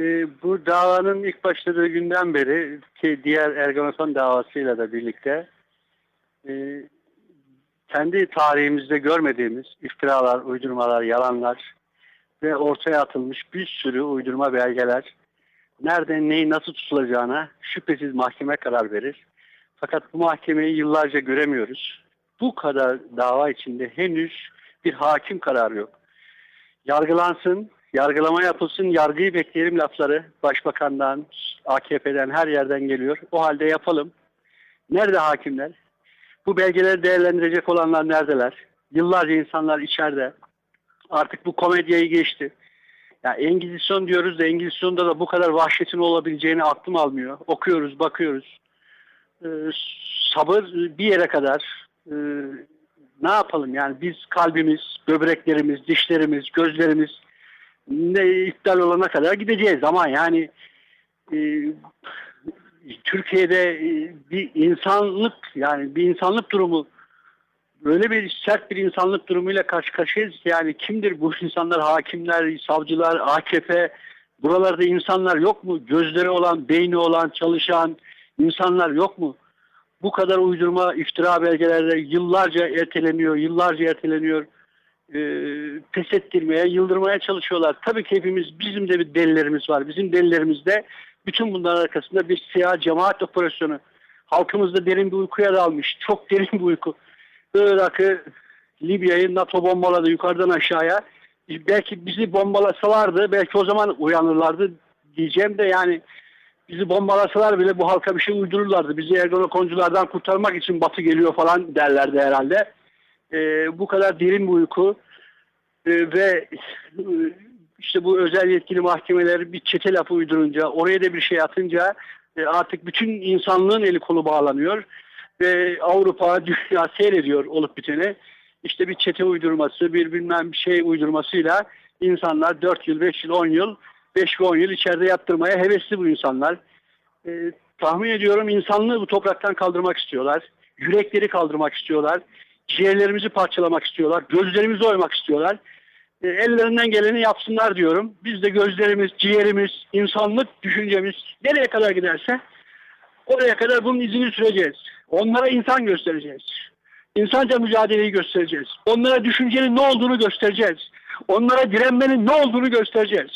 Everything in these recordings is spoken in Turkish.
e, bu davanın ilk başladığı günden beri ki diğer Ergenekon davasıyla da birlikte e, kendi tarihimizde görmediğimiz iftiralar, uydurmalar, yalanlar ve ortaya atılmış bir sürü uydurma belgeler nereden neyi nasıl tutulacağına şüphesiz mahkeme karar verir. Fakat bu mahkemeyi yıllarca göremiyoruz. Bu kadar dava içinde henüz bir hakim kararı yok. Yargılansın, yargılama yapılsın, yargıyı bekleyelim lafları başbakandan, AKP'den her yerden geliyor. O halde yapalım. Nerede hakimler? Bu belgeleri değerlendirecek olanlar neredeler? Yıllarca insanlar içeride. Artık bu komedyayı geçti. Ya Engizisyon diyoruz da Engizisyon'da da bu kadar vahşetin olabileceğini aklım almıyor. Okuyoruz, bakıyoruz. Ee, sabır bir yere kadar. Ee, ne yapalım yani biz kalbimiz, böbreklerimiz, dişlerimiz, gözlerimiz ne iptal olana kadar gideceğiz ama yani e, Türkiye'de e, bir insanlık yani bir insanlık durumu böyle bir sert bir insanlık durumuyla karşı karşıyayız. Yani kimdir bu insanlar? Hakimler, savcılar, AKP buralarda insanlar yok mu? Gözleri olan, beyni olan, çalışan insanlar yok mu? Bu kadar uydurma, iftira belgelerde yıllarca erteleniyor, yıllarca erteleniyor. Ee, pes ettirmeye, yıldırmaya çalışıyorlar. Tabii ki hepimiz, bizim de bir delilerimiz var. Bizim delilerimizde bütün bunların arkasında bir siyah cemaat operasyonu. Halkımızda derin bir uykuya dalmış. Çok derin bir uyku. Irak'ı, Libya'yı NATO bombaladı yukarıdan aşağıya. Belki bizi bombalasalardı belki o zaman uyanırlardı diyeceğim de yani bizi bombalasalar bile bu halka bir şey uydururlardı. Bizi Ergenekonculardan kurtarmak için Batı geliyor falan derlerdi herhalde. Ee, bu kadar derin bir uyku Ee, ve e, işte bu özel yetkili mahkemeler bir çete lafı uydurunca oraya da bir şey atınca e, artık bütün insanlığın eli kolu bağlanıyor ve Avrupa dünya seyrediyor olup biteni. İşte bir çete uydurması, bir bilmem bir şey uydurmasıyla insanlar 4 yıl, 5 yıl, 10 yıl, 5 ve 10 yıl içeride yattırmaya hevesli bu insanlar. Ee, tahmin ediyorum insanlığı bu topraktan kaldırmak istiyorlar. Yürekleri kaldırmak istiyorlar. Ciğerlerimizi parçalamak istiyorlar. Gözlerimizi oymak istiyorlar. Ee, ellerinden geleni yapsınlar diyorum. Biz de gözlerimiz, ciğerimiz, insanlık düşüncemiz nereye kadar giderse oraya kadar bunun izini süreceğiz. Onlara insan göstereceğiz. İnsanca mücadeleyi göstereceğiz. Onlara düşüncenin ne olduğunu göstereceğiz. Onlara direnmenin ne olduğunu göstereceğiz.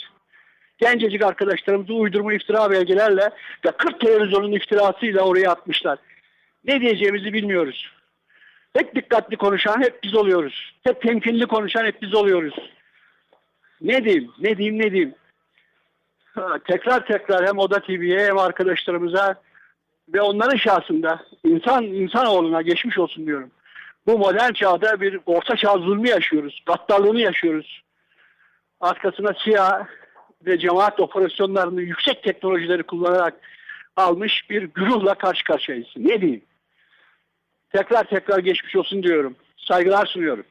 Gencecik arkadaşlarımızı uydurma iftira belgelerle ve 40 televizyonun iftirasıyla oraya atmışlar. Ne diyeceğimizi bilmiyoruz. Hep dikkatli konuşan hep biz oluyoruz. Hep temkinli konuşan hep biz oluyoruz. Ne diyeyim, ne diyeyim, ne diyeyim. Tekrar tekrar hem Oda TV'ye hem arkadaşlarımıza ve onların şahsında insan insanoğluna geçmiş olsun diyorum. Bu modern çağda bir orta çağ zulmü yaşıyoruz. Gaddarlığını yaşıyoruz. Arkasına siyah ve cemaat operasyonlarını yüksek teknolojileri kullanarak almış bir güruhla karşı karşıyayız. Ne diyeyim? Tekrar tekrar geçmiş olsun diyorum. Saygılar sunuyorum.